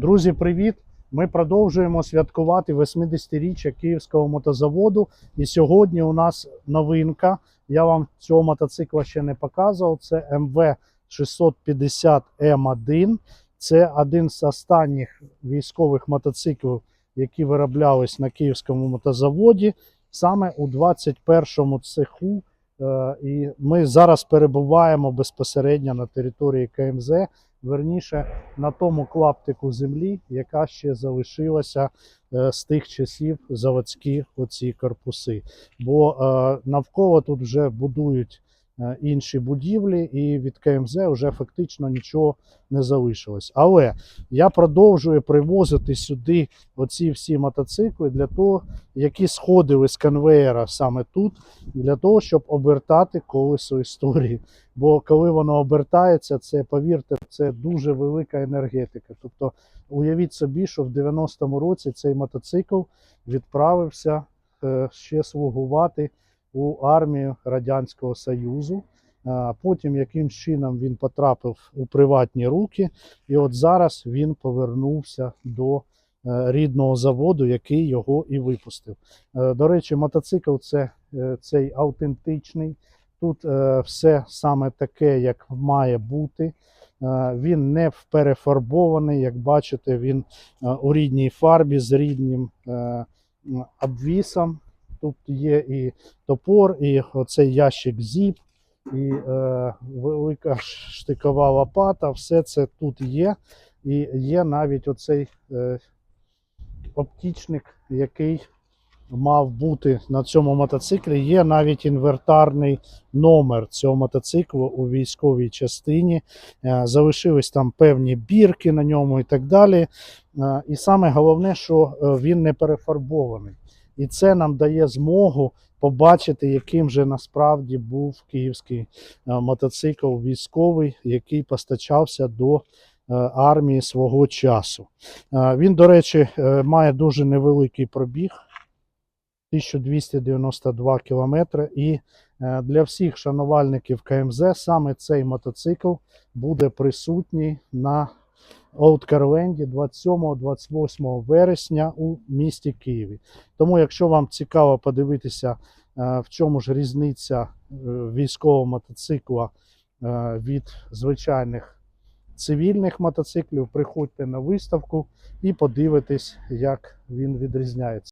Друзі, привіт! Ми продовжуємо святкувати 80-річчя Київського мотозаводу. І сьогодні у нас новинка. Я вам цього мотоцикла ще не показував. Це МВ 650 М1. Це один з останніх військових мотоциклів, які вироблялись на Київському мотозаводі, саме у 21-му цеху. Е, І ми зараз перебуваємо безпосередньо на території КМЗ, верніше на тому клаптику землі, яка ще залишилася е, з тих часів заводські оці корпуси. Бо е, навколо тут вже будують інші будівлі, і від КМЗ вже фактично нічого не залишилось. Але я продовжую привозити сюди оці всі мотоцикли для того, які сходили з конвеєра саме тут, для того, щоб обертати колесо історії. Бо коли воно обертається, це повірте, це дуже велика енергетика. Тобто, уявіть собі, що в 90-му році цей мотоцикл відправився е, ще слугувати у армію Радянського Союзу. Потім яким чином він потрапив у приватні руки, і от зараз він повернувся до е, рідного заводу, який його і випустив. Е, До речі, мотоцикл це е, цей автентичний. Тут все саме таке, як має бути. Він не перефарбований, як бачите, він у рідній фарбі з рідним обвісом. Тут є і топор, і оцей ящик зіп, і е, велика штикова лопата. Все це тут є. І є навіть оцей е, оптічник, який мав бути на цьому мотоциклі. Є навіть інвертарний номер цього мотоциклу у військовій частині. Е, Залишились там певні бірки на ньому і так далі. Е, І саме головне, що е, він не перефарбований. І це нам дає змогу побачити, яким же насправді був київський е, мотоцикл військовий, який постачався до е, армії свого часу. Е, Він, до речі, має дуже невеликий пробіг. 1292 кілометри. І для всіх шанувальників КМЗ саме цей мотоцикл буде присутній на Оуткарленді 27-28 вересня у місті Києві. Тому, якщо вам цікаво подивитися, е, в чому ж різниця е, військового мотоцикла е, від звичайних цивільних мотоциклів, приходьте на виставку і подивитесь, як він відрізняється.